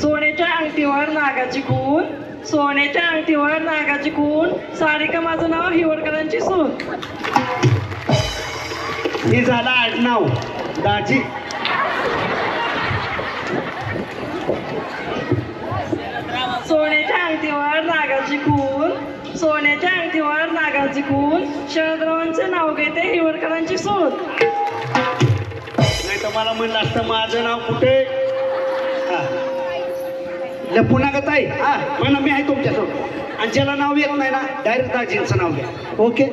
सोन्याच्या अंगठीवर नागाची खून. सोन्याच्या अंगठीवर नागाची खून. सारिका माझं नाव हिवडकरांची सून. हे झालं आडनाव. दाजी. सोन्याच्या अंगठीवर नागाची खून. सोन्याच्या अंगठीवर नागाची खून. शरदरावांचे नाव घेते हिवडकरांची सून. नाही तर मला म्हणलं असतं माझं नाव कुठे. लपू नका ताई हा म्हणा मी आहे तुमच्यासोबत. आणि ज्याला नाव येत नाही ना डायरेक्ट दाजींचं नाव घ्या. ओके?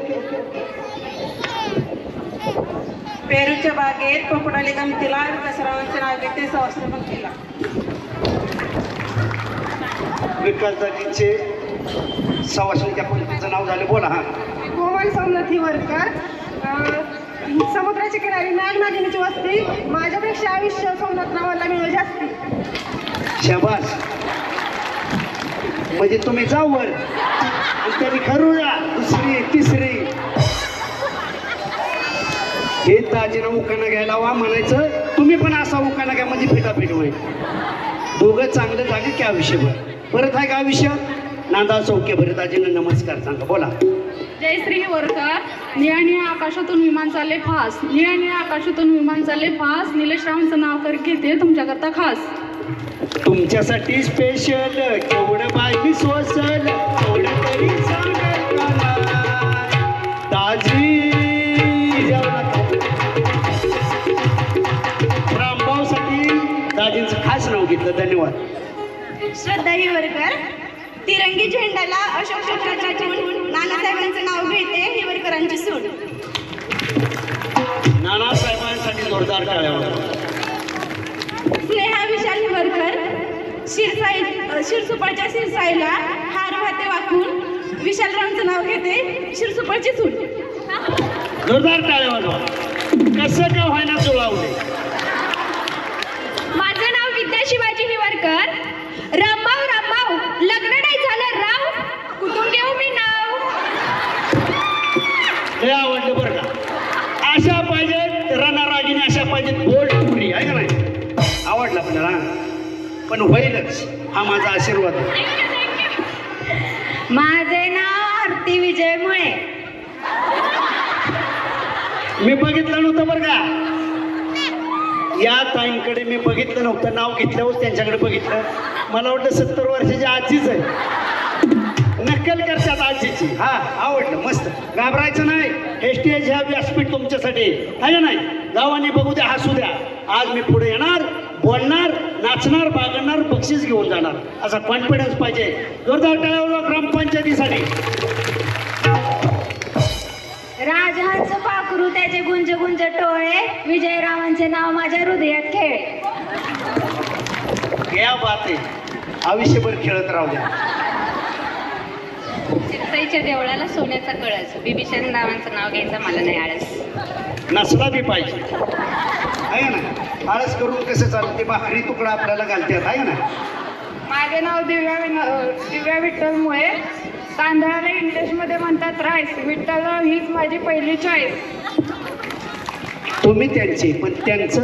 पेरूच्या बागेत पोपडाली गमतीला विकासरावांचे नाव घेते सहस्त्र भक्तीला. विकास दाजींचे सवासणीच्या पंक्तीचं नाव झालं. बोला हा. कोमल सोमनाथ हिवरकर अं, समुद्राच्या किनारी नागनागिनीची वस्ती. माझ्यापेक्षा आयुष्य सोमनाथरावांना मिळेल जास्ती. शाबास. म्हणजे तुम्ही जाऊ वर. आणि त्यांनी खरुळा दुसरी तिसरी. हे दाजीनं उकाना घ्यायला वा म्हणायचं तुम्ही पण असा उकाना घ्या म्हणजे फिटाफिट होईल. दोघं चांगलं झाले की आयुष्यभर. परत आहे का आयुष्य? नांदा चौके भरे दाजीनं नमस्कार सांगा बोला. जय श्री वरकर निळ्या निळ्या आकाशातून विमान चालले फास. निळ्या निळ्या आकाशातून विमान चालले फास. निलेश रावांचं नाव कर घेते तुमच्याकरता खास. तुमच्यासाठी स्पेशल केवढं बायबी सोसल केवढं तरी रामभाऊसाठी दाजींचं खास नाव घेतलं धन्यवाद. श्रद्धा हिवरकर तिरंगी झेंड्याला अशोक चक्राची ठेवून नानासाहेबांचं नाव घेते हिवरकरांची नानासाहेबांसाठी जोरदार टाळ्या शिरसाई शिरसुपळच्या शिरसाईला हार वाते वाकून. विशालरावांचं नाव घेते शिरसुपळची सून. जोरदार टाळ्या वाजवा. कसं का व्हायना जुळावले माझं नाव विद्या शिवाजी हिवरकर. रामभाऊ रामभाऊ लग्न नाही झालं राव. कुठून घेऊ मी नाव? हे आवडलं बरं का? अशा पाहिजेत रणरागिणी अशा पाहिजेत बोल्ड फ्री आहे का नाही? आवडलं आपल्याला पण होईलच. हा माझा आशीर्वाद. माझे नाव आरती विजय मुळे मी बघितलं नव्हतं बरं का. या ताईंकडे मी बघितलं नव्हतं. नाव घेतल्यावर त्यांच्याकडे बघितलं. मला वाटतं सत्तर वर्षाची आजीच आहे. नक्कल करतात आजीची. हा आवडलं मस्त. घाबरायचं नाही. हे स्टेज ह्या व्यासपीठ तुमच्यासाठी. आहे नाही? गावाने बघू द्या हसू द्या. आज मी पुढे येणार बोलणार नाचणार बागणार बक्षीस घेऊन जाणार. असा कॉन्फिडन्स पाहिजे. जोरदार टाळ्यावर ग्रामपंचायतीसाठी. राजहंस पाखरू त्याचे गुंज गुंज टोळे. विजयरावांचे नाव माझ्या हृदयात खेळ. या बात आहे. आयुष्यभर खेळत राहू द्या. चिरसाईच्या देवळाला सोन्याचा कळस. बिभीषण रावांचं नाव घ्यायचं मला नाही आळस. नसला बी पाहिजे. आहे ना? आळस करून कसं चालतं? ते भाकरी तुकडा आपल्याला घालतात आहे ना? माझे नाव दिव्या विन- दिव्या विठ्ठल मुळे तांदळाला इंग्लिशमध्ये म्हणतात राईस. विठ्ठलराव हीच माझी पहिली चॉईस तुम्ही त्यांचे पण त्यांचं?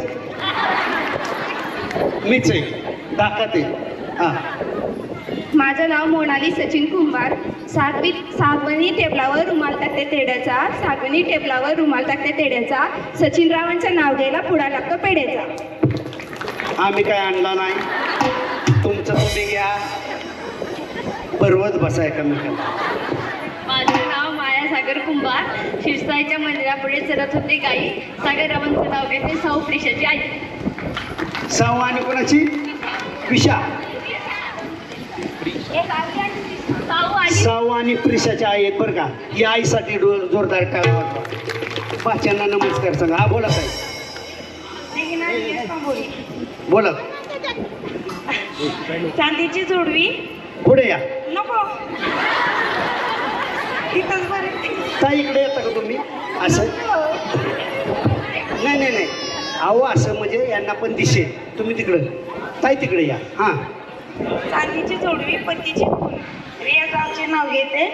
मीच आहे. आहे हां. माझं नाव मोनाली सचिन कुंभार. सातवी सातवणी टेबलावर रुमाल टाकते तेड्याचा. सातवणी टेबलावर रुमाल टाकते तेड्याचा. सचिन रावांचं नाव घ्यायला पुढा लागतो पेड्याचा. आम्ही काय आणला नाही? तुमचं तुम्ही घ्या. बरवत बसा एकामेकाला. माझं नाव माया सागर कुंभार. शिरसाईच्या मंदिरापुढे चरत होते गाई. सागररावांचं नाव घेते सौ प्रिशाची आई. साव आणि कोणाची? विशा. साऊ आणि साव आणि प्रिशाच्या आई आहेत बरं का. ही आईसाठी डो जोरदार टाळ्या वाजवा. पाच्यांना नमस्कार सांगा. हा बोला ताई. बोला. चांदीची जोडवी. पुढे या. नको. ताई इकडे येता का तुम्ही? असं? नाही नाही नाही. अहो असं म्हणजे यांना पण दिसेल. तुम्ही तिकडं. ताई तिकडे या. हां. चांदीची जोडवी पतीची खून रिया गावचे नाव घेते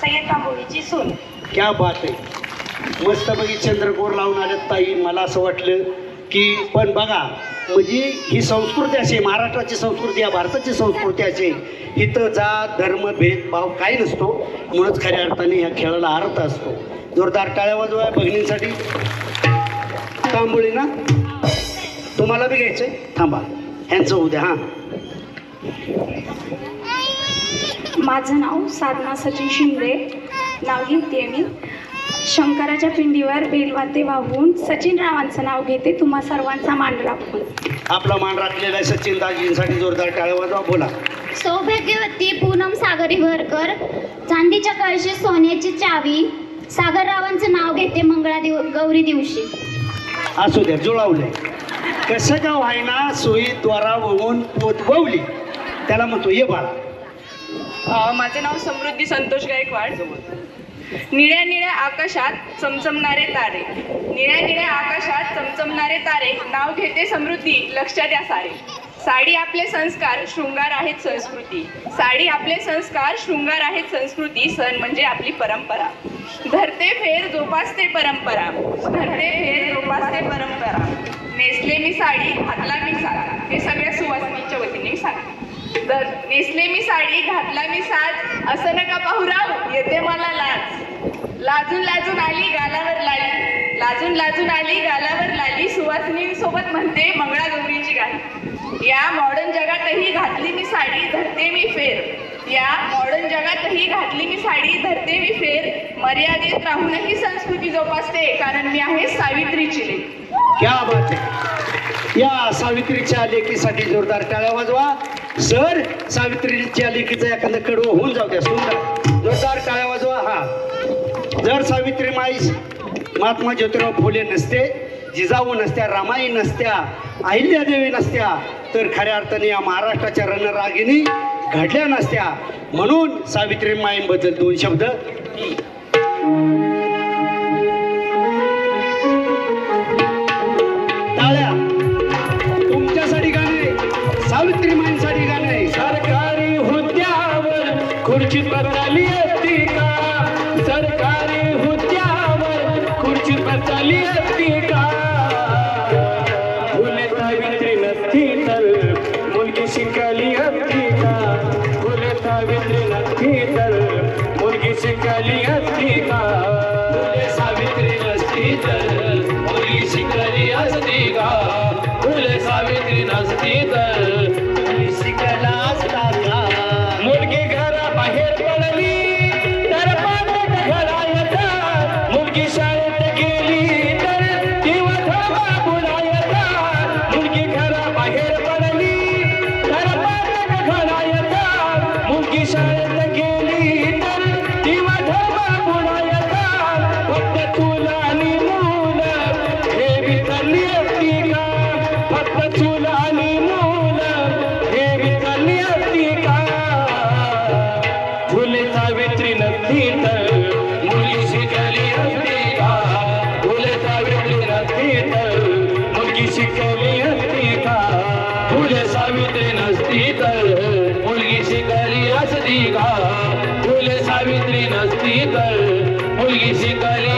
सय्यद तांबोळीची सून. क्या बात आहे. मस्त बघी चंद्रकोर लावून आल्यात ताई. मला असं वाटलं की पण बघा म्हणजे ही संस्कृती अशी महाराष्ट्राची संस्कृती या भारताची संस्कृती अशी इथं जात धर्म भेदभाव काही नसतो. म्हणूनच खऱ्या अर्थाने ह्या खेळाला अर्थ असतो. जोरदार टाळ्या वाजवा बहिणींसाठी. तांबोळी ना? तुम्हाला बी आहे थांबा. ह्यांचं उद्या हां. माझं नाव साधना सचिन शिंदे. नाव घेते मी. शंकराच्या पिंडीवर बेलवाते वाहून सचिन रावांचं नाव घेते. तुम्हा सर्वांचा मान राखून आपला मान राखलेला आहे सचिन दाजींसाठी जोरदार टाळ्या वाजवा बोला. सौभाग्यवती पूनम सागरी भरकर चांदीच्या कळशी सोन्याची चावी सागररावांचं नाव घेते मंगळा दिव गौरी दिवशी. असू द्या जुळवलंय कसं का व्हायना सोयी द्वारा वळून पोचवली त्याला म्हणतो ये बाळा. माझे नाव समृद्धी संतोष गायकवाड. निळ्या निळ्या आकाशात चमचमणारे तारे. निळ्या निळ्या आकाशात चमचमणारे तारे. नाव घेते समृद्धी लक्षात या सारे. साडी आपले संस्कार शृंगार आहेत संस्कृती. साडी आपले संस्कार शृंगार आहेत संस्कृती. सण म्हणजे आपली परंपरा. धरते फेर जोपासते परंपरा. धरते फेर जोपासते परंपरा. नेसले मी साडी घातला मी साडा हे सगळ्या सुवासिनीच्या वतीने मी सांगते. तर नेसले मी साडी घातला मी साज असं नका पाहू राव येते मला लाज. लाजून लाजून आली गालावर लाली. लाजून लाजून आली गालावर लाली. सुवासिनींसोबत म्हणते मंगळागौरीची गाणी या मॉडर्न जगातही घातली मी साडी धरते मी फेर. या मॉडर्न जगातही घातली मी साडी धरते मी फेर. मर्यादेत राहूनही संस्कृती जोपासते कारण मी आहे सावित्रीची लेख. क्या बात आहे. या सावित्रीच्या लेखीसाठी जोरदार टाळ्या वाजवा. सर सावित्रीच्या लेखीचा एखादं कडवं होऊन जाऊ द्या सुंदर. जोरदार काळ्या वाजवा हा. जर सावित्री माई महात्मा ज्योतिराव फुले नसते जिजाऊ नसत्या रामाई नसत्या अहिल्यादेवी नसत्या तर खऱ्या अर्थाने या महाराष्ट्राच्या रणरागिणी घडल्या नसत्या. म्हणून सावित्री माईंबद्दल दोन शब्द. सावित्री नसती तर मुलगी शिकली